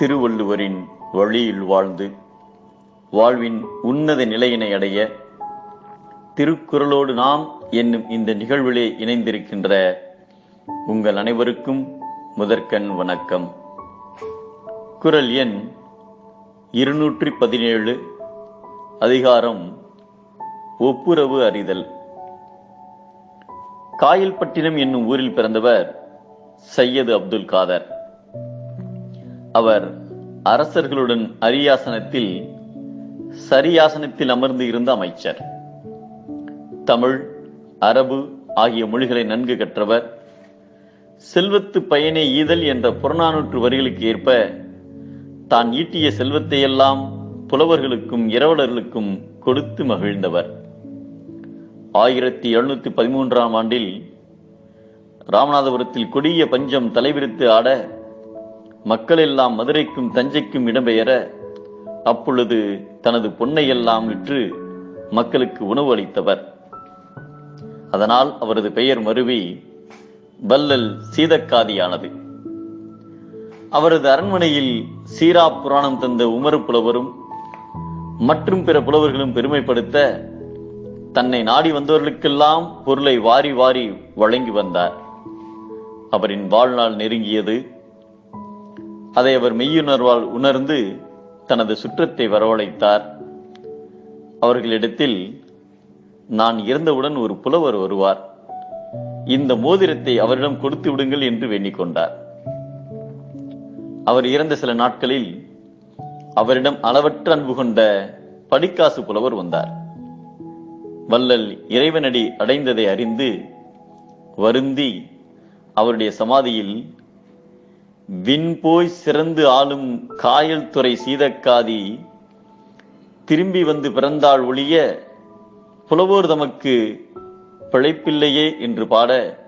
திருவள்ளுவரின் வழியில் வாழ்ந்து வாழ்வின் உன்னத நிலையினை அடைய திருக்குறளோடு நாம் என்னும் இந்த நிகழ்விலே இணைந்திருக்கின்ற உங்கள் அனைவருக்கும் முதற்கண் வணக்கம். குரல் எண் இருநூற்றி பதினேழு அதிகாரம் ஒப்புரவு அறிதல். காயல்பட்டினம் என்னும் ஊரில் பிறந்தவர் சையது அப்துல் காதர். அவர் அரசர்களுடன் அரியாசனத்தில் சரியாசனத்தில் அமர்ந்து இருந்த அமைச்சர். தமிழ் அரபு ஆகிய மொழிகளை நன்கு கற்றவர். செல்வத்து பயனே ஈதல் என்ற புறநானூற்று வரிகளுக்கு ஏற்ப தான் ஈட்டிய செல்வத்தையெல்லாம் புலவர்களுக்கும் இரவலர்களுக்கும் கொடுத்து மகிழ்ந்தவர். ஆயிரத்தி எழுநூத்தி பதிமூன்றாம் ஆண்டில் ராமநாதபுரத்தில் கொடிய பஞ்சம் தலைவிரித்து ஆட மக்கள் எல்லாம் மதுரைக்கும் தஞ்சைக்கும் இடம்பெயர அப்பொழுது தனது பொன்னை எல்லாம் விற்று மக்களுக்கு உணவு அளித்தவர். அதனால் அவரது பெயர் மருவி வல்லல் சீதக்காதியானது. அவரது அரண்மனையில் சீரா புராணம் தந்த உமர் புலவரும் மற்றும் பிற புலவர்களும் பெருமைப்படுத்த தன்னை நாடி வந்தவர்களுக்கெல்லாம் பொருளை வாரி வாரி வழங்கி வந்தார். அவரின் வாழ்நாள் நெருங்கியது அதை அவர் மெய்யுணர்வால் உணர்ந்து தனது சுற்றத்தை வரவழைத்தார். அவர்களிடத்தில் நான் இறந்தவுடன் ஒரு புலவர் வருவார். இந்த மோதிரத்தை அவரிடம் கொடுத்து விடுங்கள் என்று வேண்டிக் கொண்டார். அவர் இறந்த சில நாட்களில் அவரிடம் அளவற்ற அன்பு கொண்ட படிக்காசு புலவர் வந்தார். வள்ளல் இறைவனடி அடைந்ததை அறிந்து வருந்தி அவருடைய சமாதியில் விண்போய் சிறந்து ஆளும் காயல் துறை சீதக்காதி திரும்பி வந்து பிறந்தாள் ஒழிய புலவோர் தமக்கு பிழைப்பில்லையே என்று பாட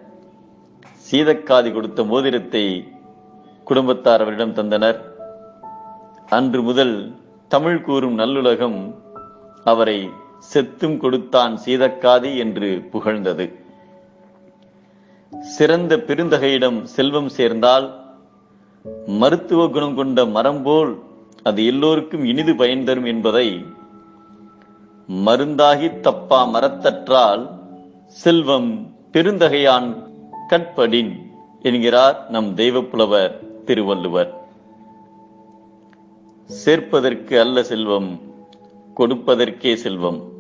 சீதக்காதி கொடுத்த மோதிரத்தை குடும்பத்தார் அவரிடம் தந்தனர். அன்று முதல் தமிழ் கூறும் நல்லுலகம் அவரை செத்தும் கொடுத்தான் சீதக்காதி என்று புகழ்ந்தது. சிறந்த பெருந்தகையிடம் செல்வம் சேர்ந்தால் மருத்துவ குணம் கொண்ட மரம் போல் அது எல்லோருக்கும் இனிது பயன் தரும் என்பதை மருந்தாகி தப்பா மரத்தற்றால் செல்வம் பெருந்தகையான் கட்படின் என்கிறார் நம் தெய்வப்புலவர் திருவள்ளுவர். சேர்ப்பதற்கு அல்ல செல்வம் கொடுப்பதற்கே செல்வம்.